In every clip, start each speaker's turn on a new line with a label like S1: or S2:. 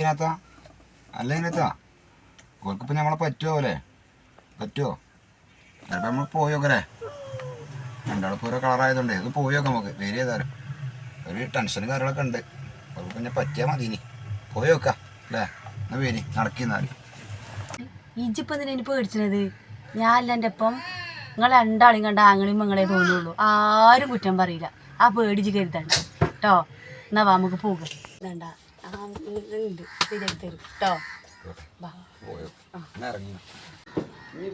S1: ഇതിനകത്ത? അല്ല ഇതിനകത്താ? നമ്മളെ പറ്റുമോ അല്ലേ പറ്റുമോ നമ്മൾ പോയോക്കല്ലേ രണ്ടാളിപ്പോൾ ഓരോ കളറായതുകൊണ്ട് ഇത് പോയോക്കാം നമുക്ക്. വേരി ചെയ്താലും ഒരു ടെൻഷനും കാര്യങ്ങളൊക്കെ ഉണ്ട്. അവർക്ക് പിന്നെ പറ്റിയാൽ മതി ഇനി. പോയോക്കാം അല്ലേ? എന്നാ വേരി നടക്കിന്നാൽ
S2: പേടിച്ചത് ഞാൻ അല്ല എന്റെ ഒപ്പം. നിങ്ങൾ രണ്ടാളും കണ്ട ആങ്ങളെയും നിങ്ങളെ തോന്നുള്ളൂ. ആരും കുറ്റം പറയില്ല. ആ പേടിച്ച് കരുതണ്ട. കേട്ടോ എന്നാ നമുക്ക് പോകാം. വേണ്ട. ആ ഉണ്ട് ശരിയാക്കി തരും.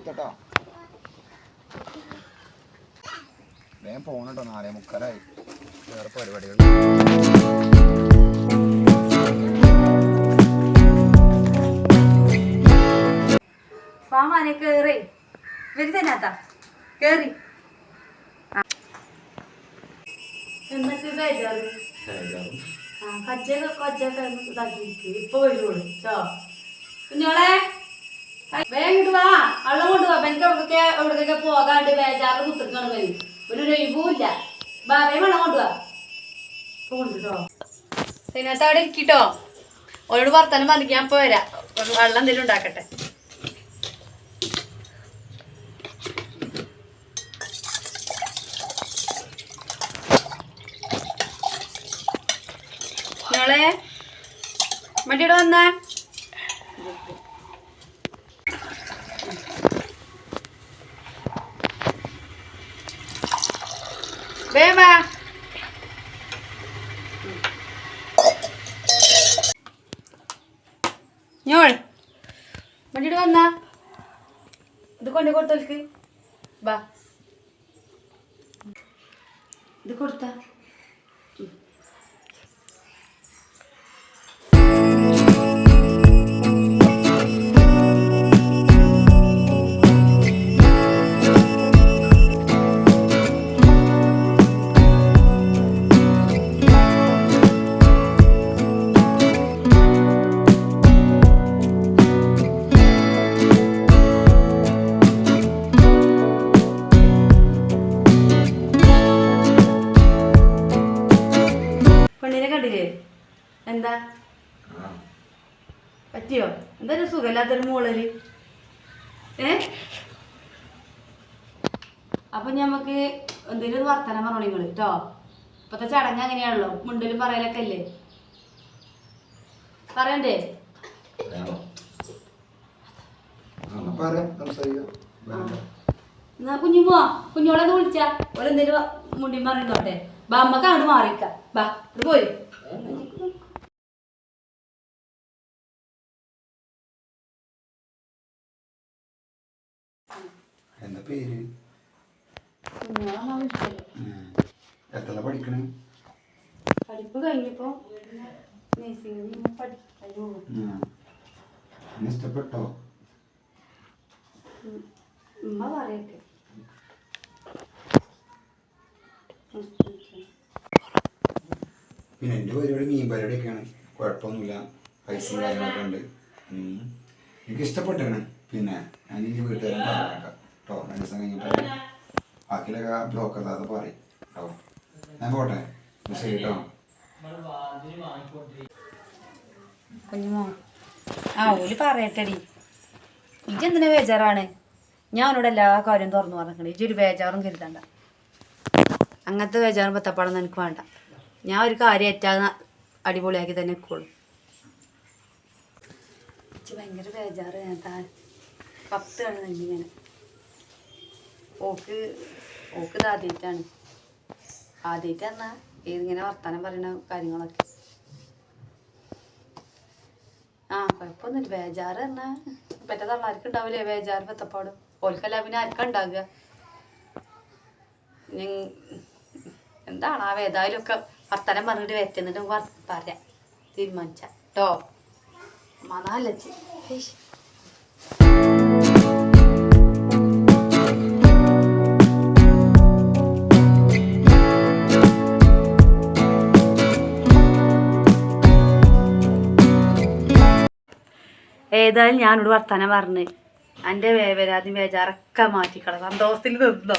S2: കേട്ടോ
S1: വേഗം പോകണട്ടോ നാലേ മുക്കാലായി. വേറെ പരിപാടികൾ.
S2: വാ മാനെ കേറി. വരി കേറി. എന്നിട്ട് ബേജാറ് ഇപ്പൊ വരുള്ളൂ കേട്ടോ കുഞ്ഞോളെ വേഗം വാ. വെള്ളം കൊണ്ട് വാ. എനിക്ക് എവിടേക്കൊക്കെ എവിടേക്കൊക്കെ പോകാണ്ട് ബേജാറ് കുത്തിക്കാണ് വരും ഒരു ഒഴിവുമില്ല. വാ വേഗം വെള്ളം കൊണ്ട് വാ. കൊണ്ടുട്ടോ അതിനകത്ത് അവിടെ ഇരിക്കട്ടോ ഓരോട് വർത്താനം പറഞ്ഞിട്ട് ഞാൻ പോരാ വെള്ളം എന്തെങ്കിലും ഉണ്ടാക്കട്ടെ. നിങ്ങളെ മടിയുടെ വന്ന. ഞോൾ മണ്ടിട്ട് വന്ന. ഇത് കൊണ്ട് കൊടുത്തോൽക്ക്. ബാ ഇത് കൊടുത്താ. എന്താ? പറ്റിയോ? എന്തായാലും സുഖമില്ലാത്തൊരു മോളൽ ഏ? അപ്പൊ ഞമ്മക്ക് എന്തെങ്കിലും ഒരു വർത്തനം പറഞ്ഞു നിങ്ങൾ കേട്ടോ ഇപ്പത്തെ ചടങ്ങ് അങ്ങനെയാണല്ലോ. മുണ്ടിലും പറയലൊക്കെ അല്ലേ? പറയണ്ടേ? എന്നാ കുഞ്ഞുമോ കുഞ്ഞോളെ വിളിച്ചാ. ഓളെ മുണ്ടിയും മുണ്ടി പറയുന്നോട്ടെ ബാ അമ്മയ്ക്ക് അങ്ങോട്ട് മാറിക്ക. ബാ പോയി.
S1: എന്താ പേര്? എത്ര പഠിക്കണേ?
S2: പഠിപ്പ് കഴിഞ്ഞപ്പോ
S1: ഇഷ്ടപ്പെട്ടോ?
S2: ഉമ്മ പറയട്ടെ.
S1: പിന്നെ എന്റെ പരിപാടി മീൻ പരിപാടിയൊക്കെയാണ്. കുഴപ്പമൊന്നുമില്ല. പൈസയും കാര്യങ്ങളൊക്കെ ഉണ്ട്. എനിക്ക് ഇഷ്ടപ്പെട്ടാണ് പിന്നെ ഞാൻ ഈ വീട്ടുകാരൻ പറഞ്ഞേക്കാം. കേട്ടോ രണ്ട് ദിവസം കഴിഞ്ഞിട്ട് ബാക്കിയിലൊക്കെ ബ്ലോക്ക് അല്ലാതെ പറയും. കേട്ടോ ഞാൻ പോട്ടെ. ശരി കേട്ടോ
S2: ആ ഓൽ പറയട്ടെടി. ഇജെന്തിനാ ബേജാറാണ്? ഞാൻ അവനോട് എല്ലാ കാര്യം തുറന്നു പറഞ്ഞിട്ടുണ്ട് ഇജൊരു ബേജാറും കരുതണ്ട. അങ്ങനത്തെ ബേജാറും പത്തപ്പാടൊന്നും എനിക്ക് വേണ്ട. ഞാൻ ഒരു കാര്യം ഏറ്റാ അടിപൊളിയാക്കി തന്നെ നിൽക്കുള്ളൂ ഭയങ്കര ബേജാറ് ഞാൻ താ പത്ത് കാണുന്നുണ്ട് ഇങ്ങനെ. ഓക്ക് ഓക്ക് ഇത് ആദ്യമായിട്ടാണ് ആദ്യമായിട്ട് എന്നാ ഏതിങ്ങനെ വർത്താനം പറയുന്ന കാര്യങ്ങളൊക്കെ. ആ കുഴപ്പമൊന്നുമില്ല. ബേജാറ് എന്നാ പറ്റ തള്ളാർക്ക് ഉണ്ടാവില്ലേ? ബേജാറ് പത്തപ്പാട്. ഓൽക്കല്ല പിന്നെ ആർക്കാ ഉണ്ടാകുക എന്താണ് ആ ഏതായാലും ഒക്കെ വർത്തനം പറഞ്ഞിട്ട് വെറ്റുന്നിട്ട് പറയാം. തീരുമാനിച്ചോ. കേട്ടോ ഏതായാലും ഞാനോട് വർത്താനം പറഞ്ഞ്. എന്റെ വേവരാതി ബേജാറൊക്കെ മാറ്റിക്കള. സന്തോഷത്തിൽ നിന്നോ.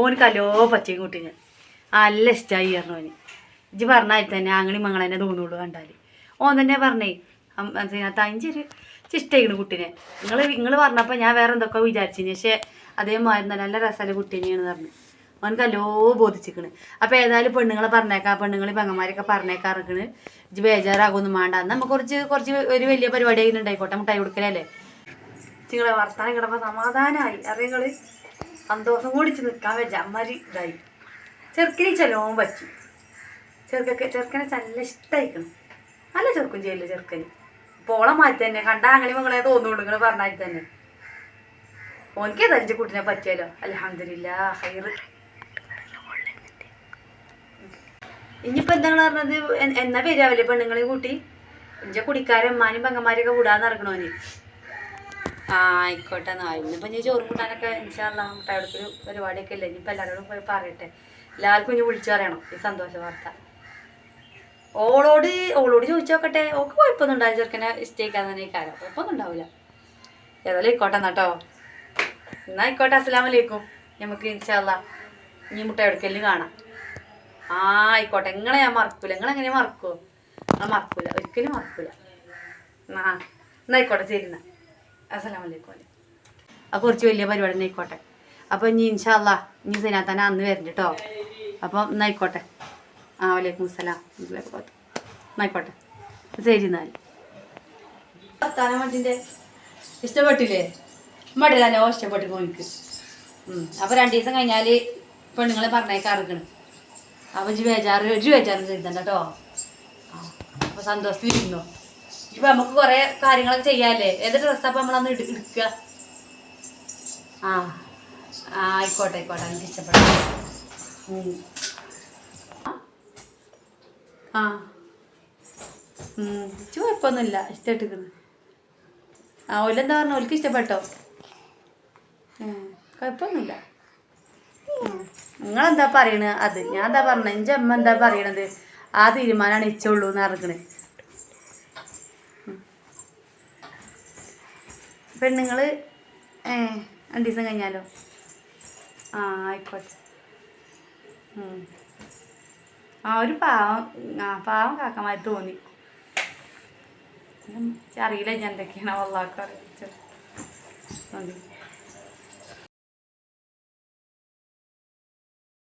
S2: ഓന് കലോ പച്ചയും കൂട്ടി ഞാൻ നല്ല ഇഷ്ടമായി പറഞ്ഞു ഓന്. ഇജ്ജ് പറഞ്ഞാൽ തന്നെ ആങ്ങളി മങ്ങളെന്നെ തോന്നുള്ളൂ കണ്ടാൽ ഓൻ തന്നെ പറഞ്ഞേ അതിനകത്ത് അഞ്ചൊരു ഇഷ്ടമായിരുന്നു കുട്ടീനെ. നിങ്ങൾ നിങ്ങൾ പറഞ്ഞപ്പോൾ ഞാൻ വേറെ എന്തൊക്കെ വിചാരിച്ചിന്. പക്ഷേ അതേമാതിരി നല്ല രസമല്ല കുട്ടീനെയാണ് പറഞ്ഞു. അവനക്ക് അല്ലോ ബോധിച്ചിക്കണ്. അപ്പോൾ ഏതായാലും പെണ്ണുങ്ങളെ പറഞ്ഞേക്കാം പെണ്ണുങ്ങൾ പെങ്ങന്മാരൊക്കെ പറഞ്ഞേക്കാറിക്കണ് ഇജ്ജ് ബേജാറാകൊന്നും വേണ്ട നമുക്ക് കുറച്ച് കുറച്ച് ഒരു വലിയ പരിപാടി ആയിരുന്നു ഉണ്ടായിക്കോട്ടെ മുട്ടായി കൊടുക്കലല്ലേ? നിങ്ങളെ വർത്താനം കിടമ്പോൾ സമാധാനമായി അറിയങ്ങൾ സന്തോഷം കൂടിച്ച് നിൽക്കാൻ വെച്ച. അമ്മരി ഇതായി. ചെറുക്കിനെ ചെലവും പറ്റി. ചെറുക്കൊക്കെ ചെറുക്കനെ നല്ല ഇഷ്ടമായിക്കണം നല്ല ചെറുക്കും ചെയ്യില്ല ചെറുക്കന്. പോളം മാറ്റി തന്നെ. കണ്ട അങ്ങനെ മകളെ തോന്നുള്ളൂ നിങ്ങൾ പറഞ്ഞാൽ തന്നെ. ഓനിക്ക് ഏതായാലും കുട്ടിനെ പറ്റിയാലോ? അലഹമില്ല ഹൈറ് ഇനിയിപ്പോ എന്താണ് പറഞ്ഞത്? എന്നാ പേരാവില്ലേ പെണ്ണുങ്ങളെ കൂട്ടി? ഇഞ്ചെ കുടിക്കാരും അമ്മാനും പെങ്ങന്മാരൊക്കെ വിടാന്ന് ഇറങ്ങണോന് ആ ആയിക്കോട്ടെ എന്നാ. ഇന്നിപ്പോ ഞാൻ ചോറും കൂട്ടാനൊക്കെ ഇൻഷാല്ല മുട്ടായെടുക്കൊരു പരിപാടിയൊക്കെ ഇല്ല? ഇനിയിപ്പോ എല്ലാവരോടും പോയി പറയട്ടെ. എല്ലാവർക്കും ഇനി വിളിച്ചു പറയണം ഈ സന്തോഷ വാർത്ത. ഓളോട് ഓളോട് ചോദിച്ചു നോക്കട്ടെ ഓക്ക് കുഴപ്പമൊന്നും ഉണ്ടാവില്ല ചെറുക്കനെ ഇഷ്ടേക്കാൻ തന്നെ കാര്യം. കുഴപ്പമൊന്നും ഉണ്ടാവില്ല ഏതായാലും ആയിക്കോട്ടെ എന്നാട്ടോ എന്നാ ആയിക്കോട്ടെ അസ്സലാമലൈക്കും നമുക്ക് ഇൻഷാല്ല ഇനി മുട്ട കാണാം. ആ ആയിക്കോട്ടെ. നിങ്ങളെ ഞാൻ മറക്കൂല. നിങ്ങൾ എങ്ങനെ മറക്കുമോ നിങ്ങൾ മറക്കൂല. ഒരിക്കലും മറക്കൂല. ആ എന്നായിക്കോട്ടെ ചേരുന്ന എന്നാ. അസ്സലാം വലൈക്കും അപ്പോൾ കുറച്ച് വലിയ പരിപാടി ആയിക്കോട്ടെ. അപ്പോൾ ഇനി ഇൻഷാല്ല ഇനി സിനാത്താൻ അന്ന് വരണ്ട കേട്ടോ അപ്പോൾ എന്നായിക്കോട്ടെ ആ വലൈക്കും സലാം എന്നായിക്കോട്ടെ ശരി എന്നാൽ വർത്താനം മറ്റിന്റെ ഇഷ്ടപ്പെട്ടില്ലേ? മടി തന്നെ ഇഷ്ടപ്പെട്ടു പോയിക്ക് അപ്പോൾ രണ്ട് ദിവസം കഴിഞ്ഞാൽ പെണ്ണുങ്ങളെ പറഞ്ഞേക്കാറിക്കണം അപ്പോൾ ഇജ്ജ് ബേജാറ് ഇജ്ജ് ബേജാറ് ചെയ്തണ്ട കേട്ടോ. അപ്പോൾ സന്തോഷത്തിലിരുന്നോ. ഇപ്പം നമുക്ക് കുറേ കാര്യങ്ങളൊക്കെ ചെയ്യാല്ലേ? ഏത് ഡ്രസ്സാണ് അപ്പം നമ്മളന്ന് എടു എടുക്കുക ആ ആ ആയിക്കോട്ടെ ആയിക്കോട്ടെ. എനിക്ക് ഇഷ്ടപ്പെട്ടു. ആ. ഇച്ചു കുഴപ്പമൊന്നുമില്ല ഇഷ്ടപ്പെട്ടിരിക്കുന്നു ആ ഓലെന്താ പറഞ്ഞു? ഓൽക്ക് ഇഷ്ടപ്പെട്ടോ? കുഴപ്പമൊന്നുമില്ല. നിങ്ങളെന്താ പറയണത് അത് ഞാൻ എന്താ പറഞ്ഞത് എന്റെ അമ്മ എന്താ പറയണത്? ആ തീരുമാനമാണ് ഇച്ചുള്ളൂ എന്ന് അറിഞ്ഞത് പെണ്ണുങ്ങൾ ഏ രണ്ട് ദിവസം കഴിഞ്ഞാലോ? ആ ആയിക്കോട്ടെ. ആ ഒരു പാവം ആ പാവം കാക്കമായി തോന്നി. അറിയില്ല ഞാൻ എന്തൊക്കെയാണ് വല്ലാക്ക അറിയിച്ചത്.